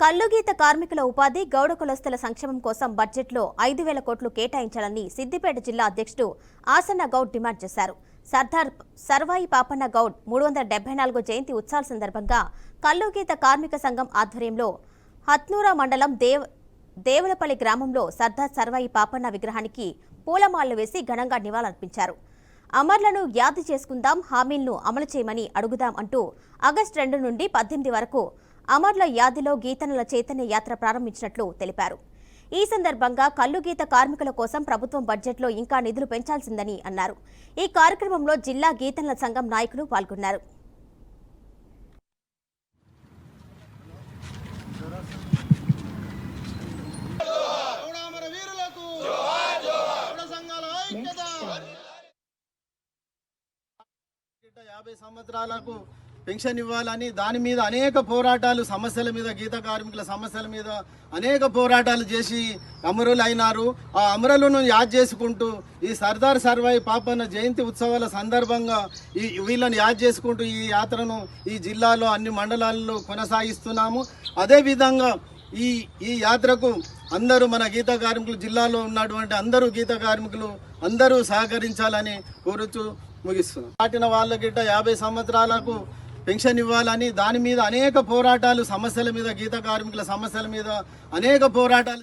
కల్లుగీత కార్మికుల ఉపాధి గౌడ కులస్తుల సంక్షేమం కోసం బడ్జెట్లో ఐదు వేల కోట్లు కేటాయించాలని సిద్దిపేట జిల్లా అధ్యక్షుడు ఆసన్న గౌడ్ డిమాండ్ చేశారు. సర్దార్ సర్వాయి పాపన్న గౌడ్ మూడు వందల డెబ్బై నాలుగో జయంతి ఉత్సవాల సందర్భంగా కల్లుగీత కార్మిక సంఘం ఆధ్వర్యంలో హత్నూరా మండలం దేవ్ దేవులపల్లి గ్రామంలో సర్దార్ సర్వాయి పాపన్న విగ్రహానికి పూలమాలలు వేసి ఘనంగా నివాళులర్పించారు. అమర్లను యాది చేసుకుందాం హామీలను అమలు చేయమని అడుగుదాం అంటూ ఆగస్టు రెండు నుండి పద్దెనిమిది వరకు అమర్ల యాదిలో గీతనల చైతన్య యాత్ర ప్రారంభించినట్లు తెలిపారు. ఈ సందర్భంగా కల్లు గీత కార్మికుల కోసం ప్రభుత్వం బడ్జెట్లో ఇంకా నిధులు పెంచాల్సిందని అన్నారు. ఈ కార్యక్రమంలో జిల్లా గీతనల సంఘం నాయకులు పాల్గొన్నారు. యాభై సంవత్సరాలకు పెన్షన్ ఇవ్వాలని దాని మీద అనేక పోరాటాలు సమస్యల మీద గీత కార్మికుల సమస్యల మీద అనేక పోరాటాలు చేసి అమరులు అయినారు ఆ అమరులను యాద్ చేసుకుంటూ ఈ సర్దార్ సర్వాయి పాపన్న జయంతి ఉత్సవాల సందర్భంగా ఈ వీళ్ళని యాద్ చేసుకుంటూ ఈ యాత్రను ఈ జిల్లాలో అన్ని మండలాల్లో కొనసాగిస్తున్నాము. అదేవిధంగా ఈ ఈ యాత్రకు అందరూ మన గీత కార్మికులు జిల్లాలో ఉన్నటువంటి అందరూ గీత కార్మికులు అందరూ సహకరించాలని కోరుతూ ముగిస్తున్నాం. దాటిన వాళ్ళ గిట్ట యాభై సంవత్సరాలకు పెన్షన్ ఇవ్వాలని దాని మీద అనేక పోరాటాలు సమస్యల మీద గీత కార్మికుల సమస్యల మీద అనేక పోరాటాలు